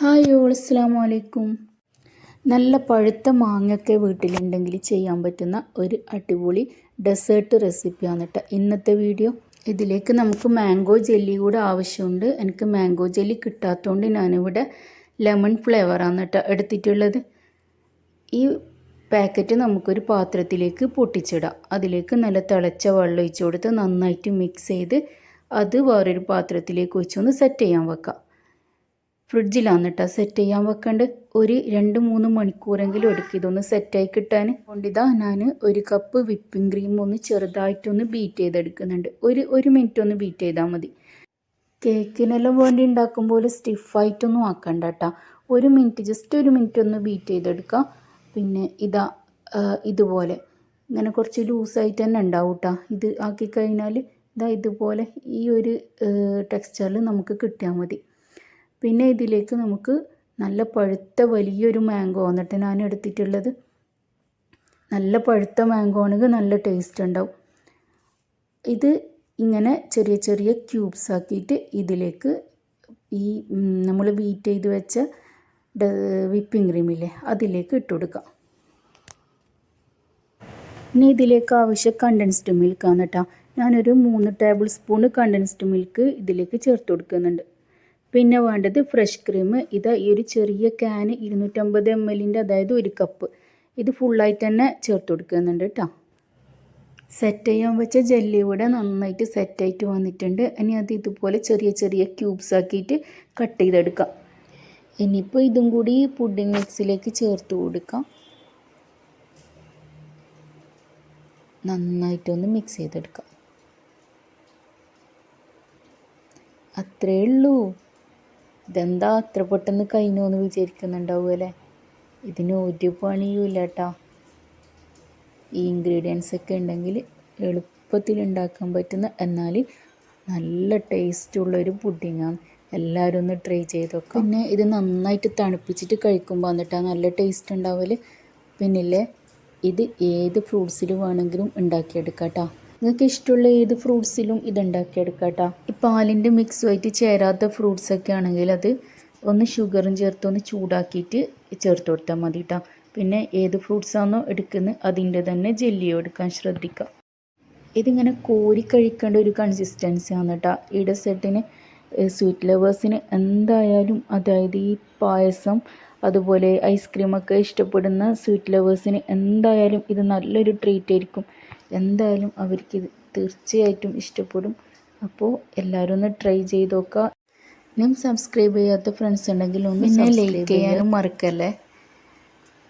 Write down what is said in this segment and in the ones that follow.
Hi all അസ്സാം വലൈക്കും നല്ല പഴുത്ത മാങ്ങയൊക്കെ വീട്ടിലുണ്ടെങ്കിൽ ചെയ്യാൻ പറ്റുന്ന ഒരു അടിപൊളി ഡെസേർട്ട് റെസിപ്പിയാണ് കേട്ടോ ഇന്നത്തെ വീഡിയോ ഇതിലേക്ക് നമുക്ക് മാംഗോ ജെല്ലി കൂടെ ആവശ്യമുണ്ട്. എനിക്ക് മാംഗോ ജെല്ലി കിട്ടാത്തതുകൊണ്ട് ഞാനിവിടെ ലെമൺ ഫ്ലേവറാണ് കേട്ടോ എടുത്തിട്ടുള്ളത്. ഈ പാക്കറ്റ് നമുക്കൊരു പാത്രത്തിലേക്ക് പൊട്ടിച്ചിടാം. അതിലേക്ക് നല്ല തിളച്ച വെള്ളം ഒഴിച്ചു കൊടുത്ത് നന്നായിട്ട് മിക്സ് ചെയ്ത് അത് വേറൊരു പാത്രത്തിലേക്ക് വെച്ചൊന്ന് സെറ്റ് ചെയ്യാൻ വെക്കാം. ഫ്രിഡ്ജിലാണ് കേട്ടോ സെറ്റ് ചെയ്യാൻ വെക്കേണ്ട. ഒരു രണ്ട് മൂന്ന് മണിക്കൂറെങ്കിലും എടുക്കും. ഇതൊന്ന് സെറ്റായി കിട്ടാൻ കൊണ്ടിതാ ഞാൻ ഒരു കപ്പ് വിപ്പിംഗ് ക്രീം ഒന്ന് ചെറുതായിട്ടൊന്ന് ബീറ്റ് ചെയ്തെടുക്കുന്നുണ്ട്. ഒരു ഒരു മിനിറ്റ് ഒന്ന് ബീറ്റ് ചെയ്താൽ മതി. കേക്കിനെല്ലാം വേണ്ടി ഉണ്ടാക്കുമ്പോൾ സ്റ്റിഫായിട്ടൊന്നും ആക്കണ്ട കേട്ടോ ഒരു മിനിറ്റ് ജസ്റ്റ് ഒരു മിനിറ്റ് ഒന്ന് ബീറ്റ് ചെയ്തെടുക്കുക പിന്നെ ഇതാ ഇതുപോലെ. ഇങ്ങനെ കുറച്ച് ലൂസായിട്ട് തന്നെ ഉണ്ടാവും കേട്ടോ ഇത് ആക്കിക്കഴിഞ്ഞാൽ ഇതാ ഇതുപോലെ ഈ ഒരു ടെക്സ്ചറിൽ നമുക്ക് കിട്ടിയാൽ മതി. പിന്നെ ഇതിലേക്ക് നമുക്ക് നല്ല പഴുത്ത വലിയൊരു മാംഗോ വന്നിട്ട് ഞാൻ എടുത്തിട്ടുള്ളത്. നല്ല പഴുത്ത മാങ്കോ ആണെങ്കിൽ നല്ല ടേസ്റ്റ് ഉണ്ടാവും. ഇത് ഇങ്ങനെ ചെറിയ ചെറിയ ക്യൂബ്സ് ആക്കിയിട്ട് ഇതിലേക്ക് ഈ നമ്മൾ ബീറ്റ് ചെയ്ത് വെച്ച വിപ്പിംഗ് ക്രീമില്ലേ അതിലേക്ക് ഇട്ട് കൊടുക്കാം. ഇനി ഇതിലേക്ക് ആവശ്യം കണ്ടൻസ്ഡ് മിൽക്കാണ് കേട്ടോ ഞാനൊരു മൂന്ന് ടേബിൾ സ്പൂൺ കണ്ടൻസ്ഡ് മിൽക്ക് ഇതിലേക്ക് ചേർത്ത് കൊടുക്കുന്നുണ്ട്. പിന്നെ വേണ്ടത് ഫ്രഷ് ക്രീം ഇത് ഈ ഒരു ചെറിയ ക്യാന് ഇരുന്നൂറ്റമ്പത് എം എല്ലിന്റെ അതായത് ഒരു കപ്പ് ഇത് ഫുള്ളായിട്ട് തന്നെ ചേർത്ത് കൊടുക്കുന്നുണ്ട് കേട്ടോ സെറ്റ് ചെയ്യാൻ വെച്ച ജെല്ലി ഇവിടെ നന്നായിട്ട് സെറ്റായിട്ട് വന്നിട്ടുണ്ട്. ഇനി അത് ഇതുപോലെ ചെറിയ ചെറിയ ക്യൂബ്സ് ആക്കിയിട്ട് കട്ട് ചെയ്തെടുക്കാം. ഇനിയിപ്പോൾ ഇതും കൂടി പുഡിംഗ് മിക്സിലേക്ക് ചേർത്ത് കൊടുക്കാം. നന്നായിട്ടൊന്ന് മിക്സ് ചെയ്തെടുക്കാം. അത്രേ ഉള്ളൂ. ഇതെന്താ അത്ര പെട്ടെന്ന് കഴിഞ്ഞു എന്ന് വിചാരിക്കുന്നുണ്ടാവും അല്ലേ? ഇതിന് ഒരു പണിയുമില്ല കേട്ടോ ഈ ഇൻഗ്രീഡിയൻസ് ഒക്കെ ഉണ്ടെങ്കിൽ എളുപ്പത്തിൽ ഉണ്ടാക്കാൻ പറ്റുന്ന എന്നാൽ നല്ല ടേസ്റ്റുള്ളൊരു പുഡിങ്ങാണ് എല്ലാവരും ഒന്ന് ട്രൈ ചെയ്ത് നോക്കാം. പിന്നെ ഇത് നന്നായിട്ട് തണുപ്പിച്ചിട്ട് കഴിക്കുമ്പോൾ വന്നിട്ടാണ് നല്ല ടേസ്റ്റ് ഉണ്ടാവൽ. പിന്നില്ലേ ഇത് ഏത് ഫ്രൂട്ട്സിൽ വേണമെങ്കിലും ഉണ്ടാക്കിയെടുക്കാം കേട്ടോ നിങ്ങൾക്ക് ഇഷ്ടമുള്ള ഏത് ഫ്രൂട്ട്സിലും ഇത് ഉണ്ടാക്കിയെടുക്കാം കേട്ടോ. ഈ പാലിന്റെ മിക്സുമായിട്ട് ചേരാത്ത ഫ്രൂട്ട്സ് ഒക്കെ ആണെങ്കിൽ അത് ഒന്ന് ഷുഗറും ചേർത്ത് ഒന്ന് ചൂടാക്കിയിട്ട് ചേർത്ത് കൊടുത്താൽ മതി കേട്ടോ. പിന്നെ ഏത് ഫ്രൂട്ട്സാണോ എടുക്കുന്നത് അതിന്റെ തന്നെ ജെല്ലിയോ എടുക്കാൻ ശ്രദ്ധിക്കുക ഇതിങ്ങനെ കോരി കഴിക്കേണ്ട ഒരു കൺസിസ്റ്റൻസി ആണ് കേട്ടോ. ഈ ഡെസേർട്ടിന് സ്വീറ്റ് ലവേഴ്സിന് എന്തായാലും അതായത് ഈ പായസം അതുപോലെ ഐസ്ക്രീമൊക്കെ ഇഷ്ടപ്പെടുന്ന സ്വീറ്റ് ലവേഴ്സിന് എന്തായാലും ഇത് നല്ലൊരു ട്രീറ്റ് ആയിരിക്കും. എന്തായാലും അവർക്ക് ഇത് തീർച്ചയായിട്ടും ഇഷ്ടപ്പെടും. അപ്പോൾ എല്ലാവരും ഒന്ന് ട്രൈ ചെയ്ത് നോക്കുക ഇനിയും സബ്സ്ക്രൈബ് ചെയ്യാത്ത ഫ്രണ്ട്സ് ഉണ്ടെങ്കിൽ ഒന്ന് ലൈക്ക് ചെയ്യാനും മറക്കല്ലേ?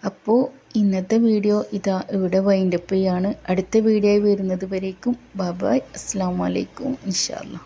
അപ്പോൾ ഇന്നത്തെ വീഡിയോ ഇതാ ഇവിടെ വൈൻഡപ്പ് ചെയ്യാണ്. അടുത്ത വീഡിയോ വരുന്നത് വരേക്കും. ബൈ ബൈ അസ്സാം വലൈക്കും ഇൻഷാല്ലാ